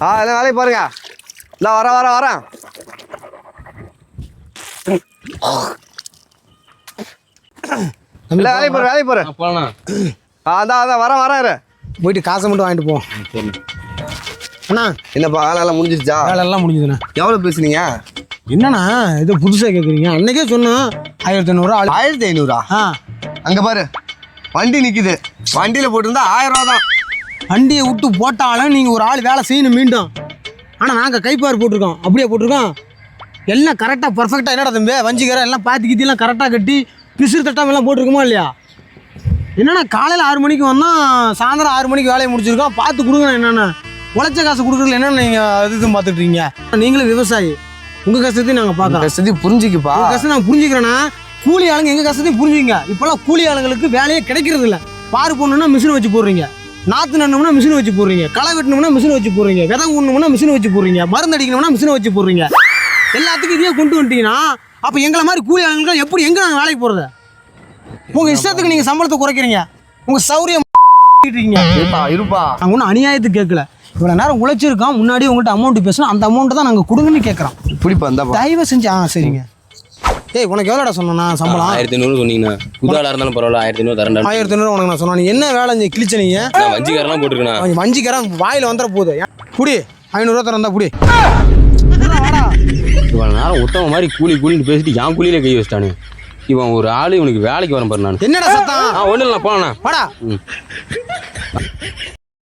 ஆ எல்லாம் வேலையை பாருங்க இந்த வரேன் வரேன் வரேன். இல்லை வேலையை போற வேலையை போற போலாம் ஆ அதான் அதான் வரேன் வரேன் இரு. போயிட்டு காசை மட்டும் வாங்கிட்டு போ. அண்ணா. என்னப்பா வேலை எல்லாம் முடிஞ்சிருச்சா? வேலை எல்லாம் முடிஞ்சுதுண்ணா. எவ்வளோ பேசுனீங்க? என்னண்ணா இது புதுசாக கேட்குறீங்க அன்னைக்கே சொன்னோம் ஆயிரத்தி ஐநூறுரூவா ஆயிரத்தி ஐநூறா? ஆ. அங்க பாரு வண்டி நிக்குது. வண்டியில போட்டிருந்தா ஆயிரம் ரூபா தான். வண்டியை விட்டு போட்டாலும் நீங்கள் ஒரு ஆள் வேலை செய்யணும் மீண்டும். ஆனால் நாங்கள் கைப்பார் போட்டிருக்கோம். அப்படியே போட்டிருக்கோம். எல்லாம் கரெக்டாக பர்ஃபெக்டாக என்னடா தம்பி வஞ்சிக்கிறோம் எல்லாம் பாத்தி கீத்திலாம் கரெக்டாக கட்டி பிசுறு தட்டாம எல்லாம் போட்டிருக்கோமா இல்லையா? என்னண்ணா காலையில் ஆறு மணிக்கு வந்தோம் சாயந்தரம் ஆறு மணிக்கு வேலையை முடிச்சிருக்கோம். பார்த்து கொடுங்க என்னென்ன? உழைச்ச காசு கொடுக்குறதுல என்னென்ன நீங்கள் இது இதுன்னு பார்த்துட்டு இருக்கீங்க? நீங்களும் விவசாயி. உங்கள் கஷ்டத்தையும் நாங்கள் பார்க்குறோம் கஷ்டத்தை புரிஞ்சுக்குப்பா. கஷ்டம் நான் புரிஞ்சுக்கிறேன்னா கூலி ஆளுங்க எங்க கஷ்டத்தையும் புரிஞ்சுங்க இப்பெல்லாம் கூலி ஆளுங்களுக்கு வேலையே கிடைக்கிறது இல்ல பாரு போடணும்னா மிஷின் வச்சு போடுறீங்க. நாத்து நடணும்னா மிஷின் வச்சு போடுறீங்க. களை வெட்டணும்னா மிஷின் வச்சு போடுறீங்க. விதை ஊடணும்னா மிஷின் வச்சு போடுறீங்க. மருந்து அடிக்கணும்னா மிஷினை வச்சு போடுறீங்க. எல்லாத்துக்கும் இதையே கொண்டு வந்துட்டீங்கன்னா அப்ப எங்களை மாதிரி கூலி ஆளுங்களுக்கு எப்படி எங்க நாங்க வேலைக்கு போறது? உங்க இஷ்டத்துக்கு நீங்க சம்பளத்தை குறைக்கிறீங்க. உங்க சௌரியம் இருப்பா இருப்பா. நாங்கள் ஒன்றும் அநியாயத்துக்கு கேட்கல. இவ்வளோ நேரம் உழைச்சிருக்கோம். முன்னாடி உங்கள்கிட்ட அமௌண்ட் பேசணும் அந்த அமௌண்ட்டை தான் நாங்கள் கொடுங்கன்னு கேட்குறோம். இப்படிப்பா தயவு செஞ்சு ஆ சரிங்க. ஏய் உனக்கு எவ்வளோடா சொன்னா சம்பளம்? ஆயிரத்தி ஐநூறு சொன்னீங்கண்ணா. புது ஆளா இருந்தாலும் பரவாயில்ல ஆயிரத்தி ஐநூறு தரேன் ஆயிரத்தி ஐநூறு உனக்கு நான் சொன்னா நீ என்ன வேலை நீ கிழிச்ச நீ நான் வஞ்சிக்காரெல்லாம் போட்டுருக்கேண்ணா. அவன் வஞ்சிக்கிறேன் வாயில் வந்துட போகுது புடி ஐநூறுரூவா தரந்தா புடி. இவன் நேரம் உத்தம மாதிரி கூலி கூலின்னு பேசிட்டு என் கூலியில கை வச்சிட்டானு. இவன் ஒரு ஆளு இவனுக்கு வேலைக்கு வரேன் பாரு நான். என்னடா சத்தம்? ஒன்றும் இல்லை போகணா வாடா.